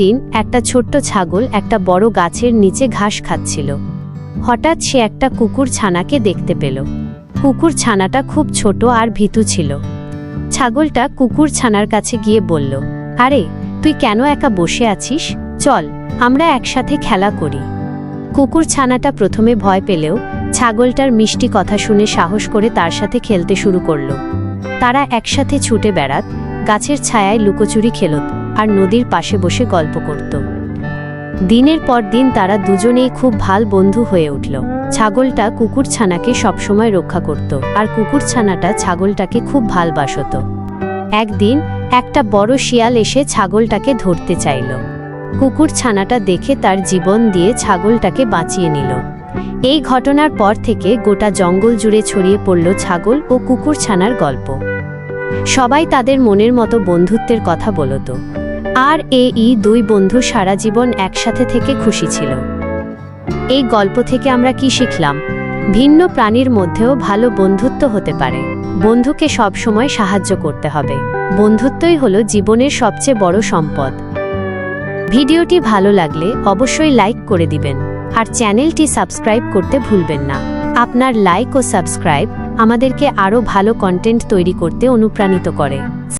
একদিন একটা ছোট্ট ছাগল একটা বড় গাছের নিচে ঘাস খাচ্ছিল। হঠাৎ সে একটা কুকুর ছানাকে দেখতে পেল। কুকুর ছানাটা খুব ছোট আর ভীতু ছিল। ছাগলটা কুকুর ছানার কাছে গিয়ে বলল, আরে, তুই কেন একা বসে আছিস? চল, আমরা একসাথে খেলা করি। কুকুর ছানাটা প্রথমে ভয় পেলেও ছাগলটার মিষ্টি কথা শুনে সাহস করে তার সাথে খেলতে শুরু করল। তারা একসাথে ছুটে বেড়াত, গাছের ছায়ায় লুকোচুরি খেলত। আর নদীর পাশে বসে গল্প করত। দিনের পর দিন তারা দুজনেই খুব ভালো বন্ধু হয়ে উঠল। ছাগলটা কুকুর ছানাকে সবসময় রক্ষা করত আর কুকুর ছানাটা ছাগলটাকে খুব ভালবাসত একদিন একটা বড় শিয়াল এসে ছাগলটাকে ধরতে চাইল। কুকুর ছানাটা দেখে তার জীবন দিয়ে ছাগলটাকে বাঁচিয়ে নিল। এই ঘটনার পর থেকে গোটা জঙ্গল জুড়ে ছড়িয়ে পড়ল ছাগল ও কুকুর ছানার গল্প। সবাই তাদের মনের মতো বন্ধুত্বের কথা বলতো। আর এ ই দুই বন্ধু সারা জীবন একসাথে থেকে খুশি ছিল। এই গল্প থেকে আমরা কি শিখলাম? ভিন্ন প্রাণীর মধ্যেও ভালো বন্ধুত্ব হতে পারে। বন্ধুকে সবসময় সাহায্য করতে হবে। বন্ধুত্বই হলো জীবনের সবচেয়ে বড় সম্পদ। ভিডিওটি ভালো লাগলে অবশ্যই লাইক করে দিবেন। আর চ্যানেলটি সাবস্ক্রাইব করতে ভুলবেন না। আপনার লাইক ও সাবস্ক্রাইব আমাদেরকে আরও ভালো কন্টেন্ট তৈরি করতে অনুপ্রাণিত করে।